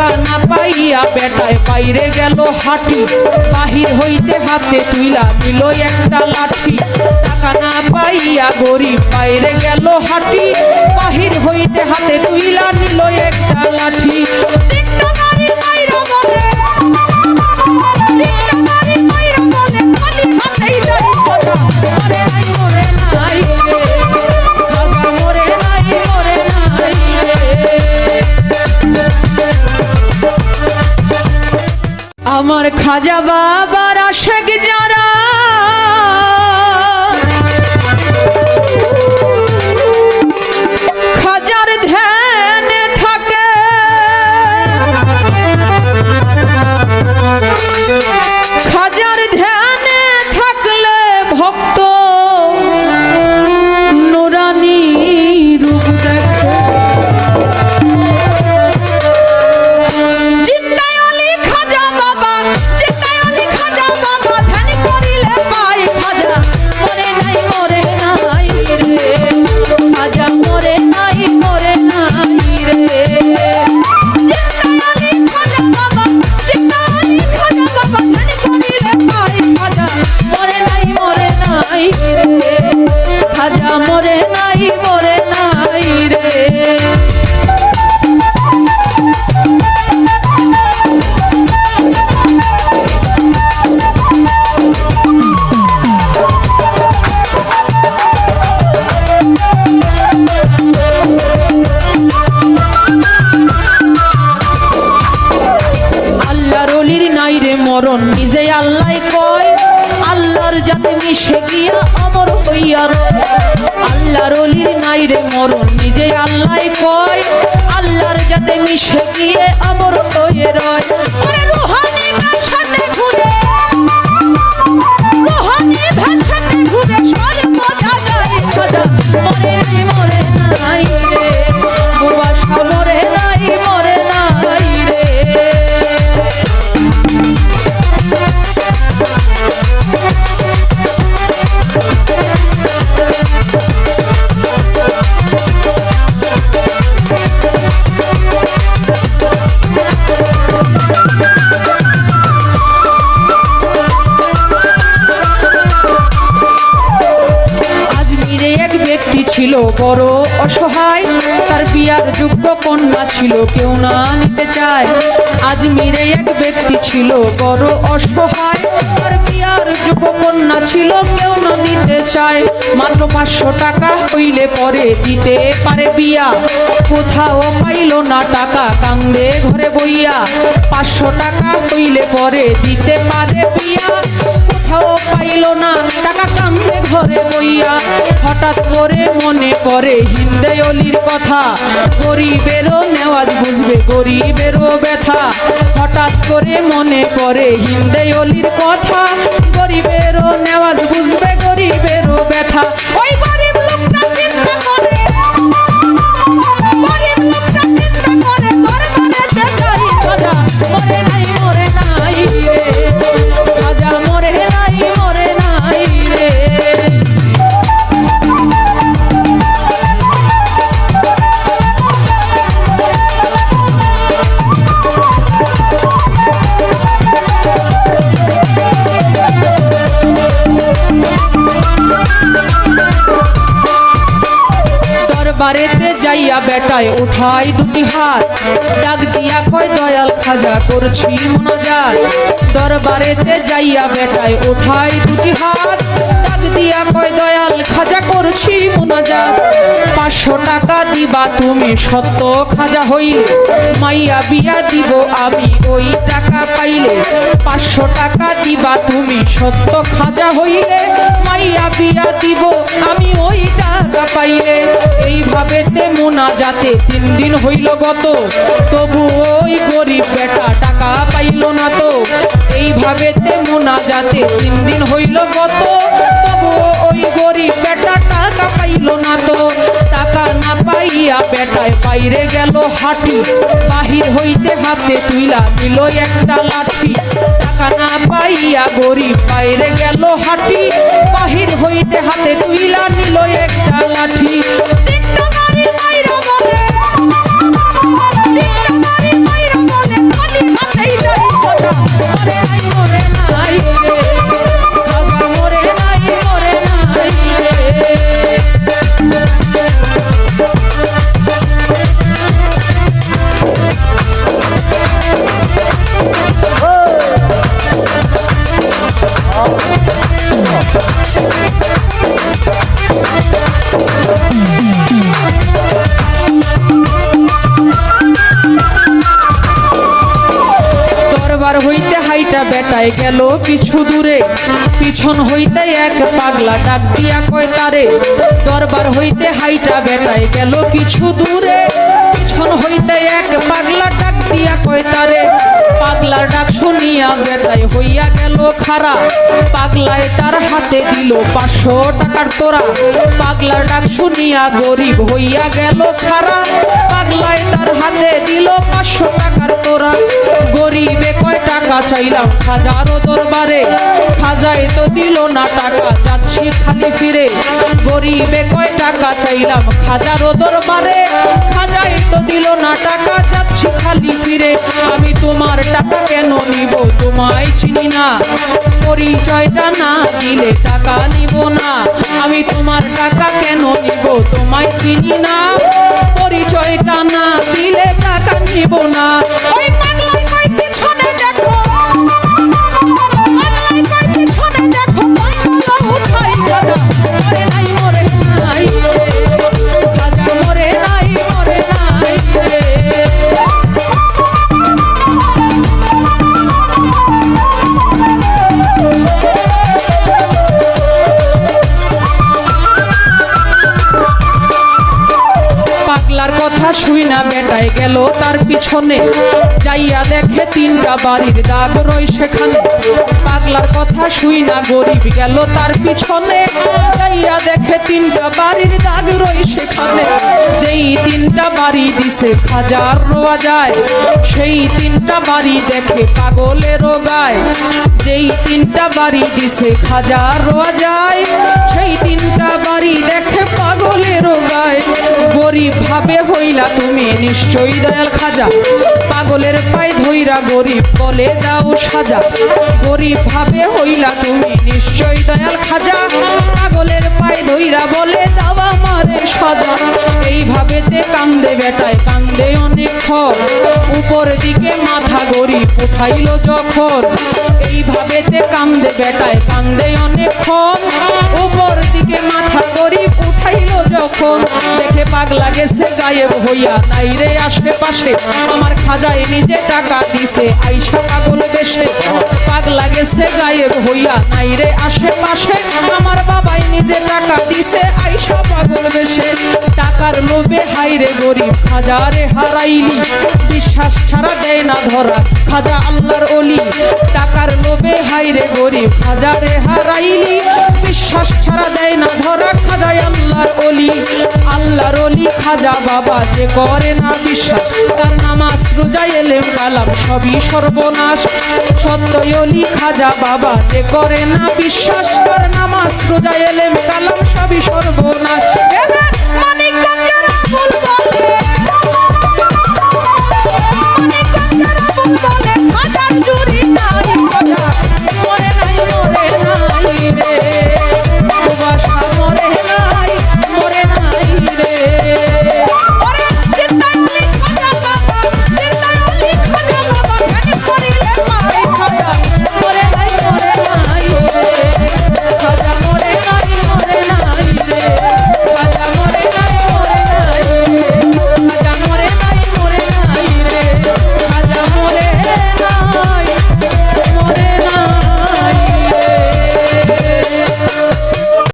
টাকা না পাইয়া বেটায় বাইরে গেল হাঁটি। বাহির হইতে হাতে তুইলা দিল একটা লাঠি। টাকা না পাইয়া গরিব বাইরে গেল হাঁটি। বাহির হইতে হাতে তুইলা নিল একটা লাঠি। খাজা বাবার আশেক যারা মরণ নিজে আল্লাহ কয়, আল্লাহর জাতি মিশে গিয়া অমর হইয়া রয়। আল্লাহর অলির নাই রে মরণ নিজে আল্লাহ কয়, আল্লাহর জাতি মিশে গিয়ে অমর হয়ে রয়। রুহানি আজমিরে এক ব্যক্তি ছিল বড় অসহায়। তার বিয়ার যোগ্য কন্যা ছিল, কেউ না নিতে চায়। আজ আজমিরে এক ব্যক্তি ছিল বড় অসহায়। তার বিয়ার যোগ্য কন্যা ছিল, কেউ না নিতে চায়। মাত্র পাঁচশো টাকা হইলে পরে দিতে পারে বিয়া। কোথাও পাইল না টাকা কান্দে ঘরে বইয়া। পাঁচশো টাকা হইলে পরে দিতে পারে বিয়া। কোথাও পাইল না। টাকা কান্দে ঘরে বইয়া হঠাৎ করে মনে পড়ে হিন্দে অলির কথা। গরিবেরও নেওয়াজ বুঝবে গরিবেরও ব্যথা। হঠাৎ করে মনে পড়ে হিন্দে অলির কথা। গরিবেরও নেওয়াজ বুঝবে গরিবেরও ব্যথা। ওই গরিব দরবারেতে যাইয়া বেটায় উঠাই দুটি হাত। ডাক দিয়া কয়, দয়াল খাজা, করছি মোনাজাত। দরবারেতে যাইয়া বেটায় উঠাই দুটি হাত। ডাক দিয়া কয়, দয়াল খাজা, করছি মোনাজাত। পাঁচশো টাকা দিবা তুমি, সত্য খাজা হইলে। মাইয়া বিয়া দিব আমি, ওই টাকা পাইলে। পাঁচশো টাকা দিবা তুমি, সত্য খাজা হইলে। মাইয়া বিয়া দিব আমি, ওই টাকা পাইলে। এইভাবে তেমনা যাতে তিন দিন হইল গত, তবু ওই গরিব বেটা টাকা পাইল না তো। এইভাবে তেমনা যাতে তিন দিন হইল গত, তবু ওই গরিব বেটা টাকা পাইল না তো। টাকা না পাইয়া বেটায় বাইরে গেল হাঁটি, বাহির হইতে হাতে তুইলা নিল একটা লাঠি। টাকা না পাইয়া গরিব বাইরে গেল হাঁটি, বাহির হইতে হাতে তুইলা নিল একটা লাঠি। বলে বেটায় গেল কিছু দূরে? পিছন হইতে এক পাগলা ডাক দিয়া কয়, তারে, দরবার হইতে হাইটা বেটায় গেল কিছু দূরে। পিছন হইতে এক পাগলা ডাক দিয়া কয়, তারে পাগলার ডাক শুনিয়া বেটায় হইয়া গেল খারা। পাগলায় তার হাতে দিল পাঁচশো টাকার তোরা। পাগলার ডাক শুনিয়া গরিব হইয়া গেল খারা। পাগলায় তার হাতে দিল পাঁচশো টাকার তোরা। গরিবে কয় টাকা চাইলাম হাজারো দরবারে। খাজায় তো দিল না টাকা, যাচ্ছি খালি ফিরে। গরিবে কয় টাকা চাইলাম হাজারো দরবারে। খাজায় তো দিল না টাকা, যাচ্ছি খালি ফিরে। আমি তোমার টাকা কেন নিব? তোমায় চিনি না। পরিচয়টা না দিলে টাকা নিব না। আমি তোমার টাকা কেন নিব? তোমায় চিনি না। বেটায় গেল তার পিছনে? যাইয়া দেখে তিনটা বাড়ির দাগ রই সেখানে। পাগলার কথা শুই না, গরিব গেল তার পিছনে। যাইয়া দেখে তিনটা বাড়ির দাগ রই সেখানে। যেই তিনটা বাড়ি দিছে খাজার রোয়া যায়, সেই তিনটা বাড়ি দেখে পাগলেরও গায়। যেই তিনটা বাড়ি দিছে খাজার রোয়া যায়, সেই তিনটা বাড়ি দেখে পাগলেরও গায়। গরিব ভাবে হইলা তুমি নিশ্চয়ই দয়াল খাজা, পাগলের পায়ে ধইরা গরিব বলে দাও সাজা। গরিব ভাবে হইলা তুমি নিশ্চয়ই দয়াল খাজা, পাগলের পায়ে ধইরা বলে দাও আমারে সাজা। এইভাবে তে কান্দে বেটায়, কান্দে অনেক খর। উপর দিকে মাথা গরিব উঠাইল যখন। এইভাবে তে কান্দে বেটায়, কান্দে অনেক ক্ষণ উপর দিকে মাথা যখন দেখে পাগলা গেছে গায়েব হইয়া, নাই রে আশেপাশে, আমার খাজায় নিজে টাকা দিছে। আইসা পাগল বেশে, পাগলা গেছে গায়েব হইয়া, নাই রে আশেপাশে, আমার বাবাই নিজে টাকা দিছে, আইসা পাগল বেশে। টাকার লোভে, হাইরে গরিব, খাজারে হারাইলি বিশ্বাস ছাড়া দেয় না ধরা, খাজা আল্লাহর অলি। টাকার লোভে, হাইরে গরিব, খাজারে হারাইলি বিশ্বাস ছাড়া দেয় না ধরা খাজায় আল্লাহর অলি। আল্লাহর অলি খাজা বাবা যে করে না বিশ্বাস, তার নামাজ, রোজা, এলেম, কালাম সবই সর্বনাশ। সত্যই অলি খাজা বাবা যে করে না বিশ্বাস, তার নামাজ, রোজা এলেম কালাম সবই সর্বনাশ। মানিক মানিকগঞ্জের আবুল বলে।